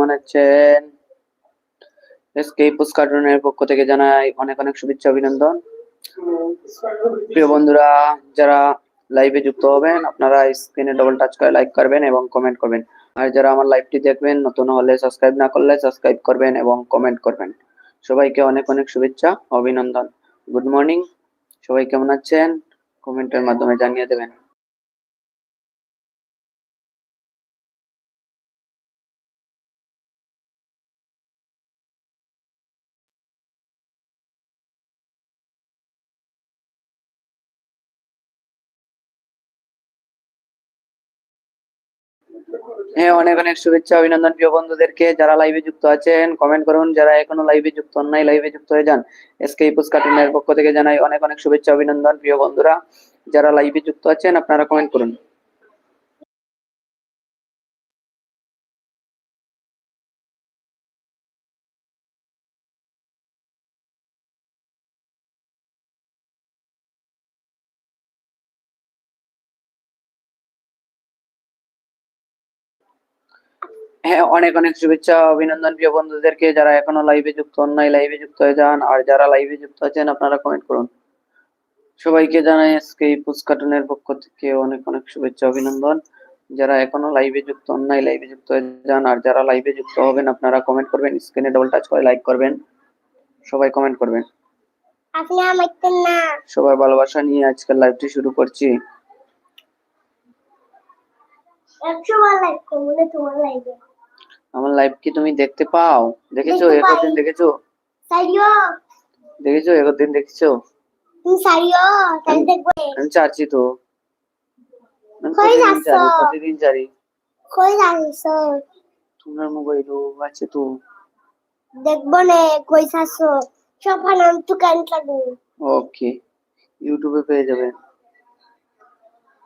কেমন আছেন এসকে পুস কার্টুনের পক্ষ থেকে জানাই অনেক অনেক শুভেচ্ছা, অভিনন্দন। প্রিয় বন্ধুরা, যারা লাইভে যুক্ত হবেন, আপনারা স্ক্রিনে ডবল টাচ করে লাইক করবেন এবং কমেন্ট করবেন। আর যারা আমার লাইভটি দেখবেন, নতুন হলে সাবস্ক্রাইব না করলে সাবস্ক্রাইব করবেন এবং কমেন্ট করবেন। সবাইকে অনেক অনেক শুভেচ্ছা, অভিনন্দন। গুড মর্নিং সবাই কেমন আছেন? কমেন্টের মাধ্যমে জানিয়ে দেবেন। হ্যাঁ অনেক অনেক শুভেচ্ছা, অভিনন্দন প্রিয় বন্ধুদেরকে। যারা লাইভে যুক্ত আছেন কমেন্ট করুন। যারা এখনও লাইভে যুক্ত হন নাই লাইভে যুক্ত হয়ে যান। এসকে পুস্কাটিনের পক্ষ থেকে জানাই অনেক অনেক শুভেচ্ছা, অভিনন্দন প্রিয় বন্ধুরা। যারা লাইভে যুক্ত আছেন, আপনারা কমেন্ট করুন। হ্যাঁ অনেক অনেক শুভেচ্ছা অভিনন্দন প্রিয় বন্ধুদেরকে। যারা এখনও লাইভে যুক্ত অন্যায় লাইভে যুক্ত হয়ে যান আর যারা লাইভে যুক্ত আছেন আপনারা কমেন্ট করুন। সবাইকে জানাই আজকে এই পুস পক্ষ থেকে অনেক অনেক শুভেচ্ছা অভিনন্দন। যারা এখনও লাইভে যুক্ত অন্যায় লাইভে যুক্ত হয়ে যান আর যারা লাইভে যুক্ত হবেন আপনারা কমেন্ট করবেন স্ক্রিনে ডবল টাচ করে লাইক করবেন। সবাই কমেন্ট করবেন। আপনি আমাকে না। সবার ভালোবাসা নিয়ে আজকের লাইভটি শুরু করছি। একশো বার লাইক করব তোমার লাইভে আমার লাইভ কি তুমি দেখতে পাও? দেখেছ। একদিন দেখেছ? সারিও। দেখেছ? একদিন দেখেছ? তুমি সারিও। তাহলে দেখব। আমি চাচ্ছি তো। কই যাচ্ছ? প্রতিদিন চারি কই যাইছ তোমার মোবাইলও আছে তো। দেখব না কই যাচ্ছ? সব নাম তো কান লাগবে। ওকে ইউটিউবে পেয়ে যাবেন